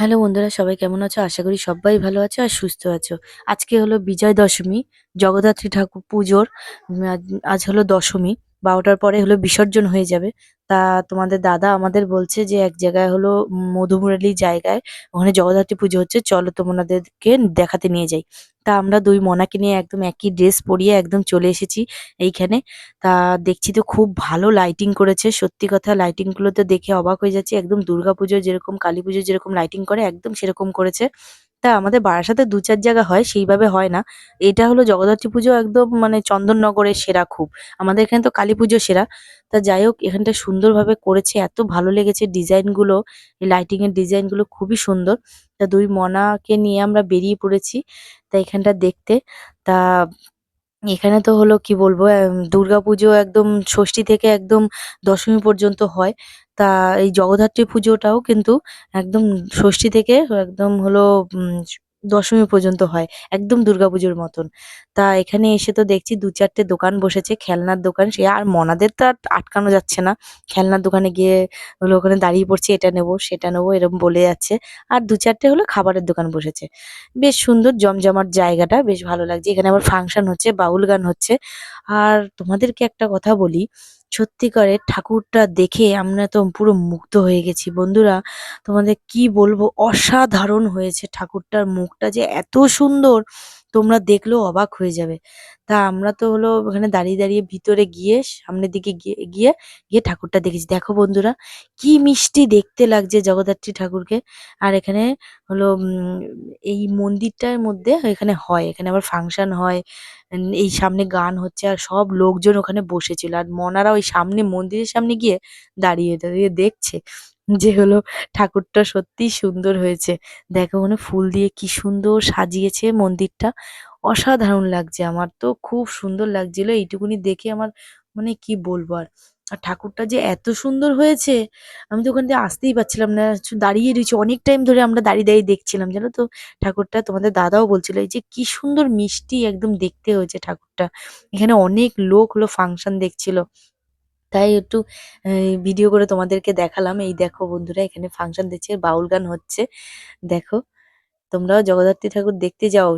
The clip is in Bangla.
হ্যালো বন্ধুরা, সবাই কেমন আছো? আশা করি সবাই ভালো আছো আর সুস্থ আছো। আজকে হলো বিজয় দশমী জগদ্ধাত্রী ঠাকুর পুজোর আজ- হলো দশমী। বারোটার পরে হলো বিসর্জন হয়ে যাবে। তা তোমাদের দাদা আমাদের বলছে যে এক জায়গায় হলো মধুমুরালি জায়গায় ওখানে জগদ্ধাত্রী পুজো হচ্ছে, চলো তোমাদেরকে দেখাতে নিয়ে যাই। তা আমরা দুই মনাকে নিয়ে একদম একই ড্রেস পরিয়ে একদম চলে এসেছি এইখানে। তা দেখছি তো খুব ভালো লাইটিং করেছে, সত্যি কথা লাইটিংগুলো তো দেখে অবাক হয়ে যাচ্ছি। একদম দুর্গাপুজো যেরকম কালী পুজো যেরকম লাইটিং করে, একদম সেরকম করেছে। তা আমাদের বারাসাতে দু চার জায়গা হয়, সেইভাবে হয় না। এটা হলো জগদ্ধাত্রী পুজো একদম মানে চন্দননগরের সেরা খুব। আমাদের এখানে তো কালী পুজো সেরা। তা যাই হোক, এখানটা সুন্দরভাবে করেছে, এত ভালো লেগেছে ডিজাইনগুলো, এই লাইটিং এর ডিজাইনগুলো খুবই সুন্দর। তা দুই মনাকে নিয়ে আমরা বেরিয়ে পড়েছি, তা এখানটা দেখতে। তা এখানে তো হলো কি বলব দুর্গাপুজো একদম ষষ্ঠী থেকে একদম দশমী পর্যন্ত হয়। তা এই জগদ্ধাত্রী পুজোটাও কিন্তু একদম ষষ্ঠী থেকে একদম হলো দশমী পর্যন্ত হয়, একদম দুর্গাপুজোর মতন। তা এখানে এসে তো দেখছি দু চারটে দোকান বসেছে, খেলনার দোকান, সে আর মনাদের তো আর আটকানো যাচ্ছে না। খেলনার দোকানে গিয়ে হলো ওখানে দাঁড়িয়ে পড়ছে, এটা নেব, সেটা নেব এরকম বলে যাচ্ছে। আর দু চারটে হলো খাবারের দোকান বসেছে। বেশ সুন্দর জমজমাট জায়গাটা, বেশ ভালো লাগছে। এখানে আবার ফাংশন হচ্ছে, বাউল গান হচ্ছে। আর তোমাদেরকে একটা কথা বলি সত্যিকারের ঠাকুরটা দেখে আমরা তো পুরো মুগ্ধ হয়ে গেছি। বন্ধুরা, তোমাদের কি বলব? অসাধারণ হয়েছে ঠাকুরটার মুখটা যে এত সুন্দর। তোমরা দেখলেও অবাক হয়ে যাবে। তা আমরা তো হলো ওখানে দাঁড়িয়ে দাঁড়িয়ে ভিতরে গিয়ে, সামনের দিকে গিয়ে গিয়ে গিয়ে ঠাকুরটা দেখেছি। দেখো বন্ধুরা, কি মিষ্টি দেখতে লাগছে জগদ্ধাত্রী ঠাকুরকে। আর এখানে হলো এই মন্দিরটার মধ্যে এখানে হয়। এখানে আবার ফাংশন হয় এই সামনে গান হচ্ছে আর সব লোকজন ওখানে বসেছিল। আর মনারা ওই সামনে, মন্দিরের সামনে গিয়ে দাঁড়িয়ে দাঁড়িয়ে দেখছে। যে হলো ঠাকুরটা সত্যিই সুন্দর হয়েছে। দেখো ওখানে ফুল দিয়ে কি সুন্দর সাজিয়েছে মন্দিরটা। অসাধারণ লাগছে আমার তো, খুব সুন্দর লাগছিল। এইটুকুনি দেখে আমার মানে কি বলব আর? আর ঠাকুরটা যে এত সুন্দর হয়েছে, আমি তো ওখান দিয়ে আসতেই পারছিলাম না। দাঁড়িয়ে রয়েছি অনেক টাইম ধরে আমরা দাঁড়িয়ে দাঁড়িয়ে দেখছিলাম, জানো তো? ঠাকুরটা তোমাদের দাদাও বলছিল, এই যে কি সুন্দর মিষ্টি একদম দেখতে হয়েছে ঠাকুরটা। এখানে অনেক লোক হলো ফাংশন দেখছিল। তাই একটু ভিডিও করে তোমাদেরকে দেখালাম। এই দেখো বন্ধুরা, এখানে ফাংশন দিচ্ছে, বাউল গান হচ্ছে। দেখো, তোমরাও জগদ্ধাত্রী ঠাকুর দেখতে যাও।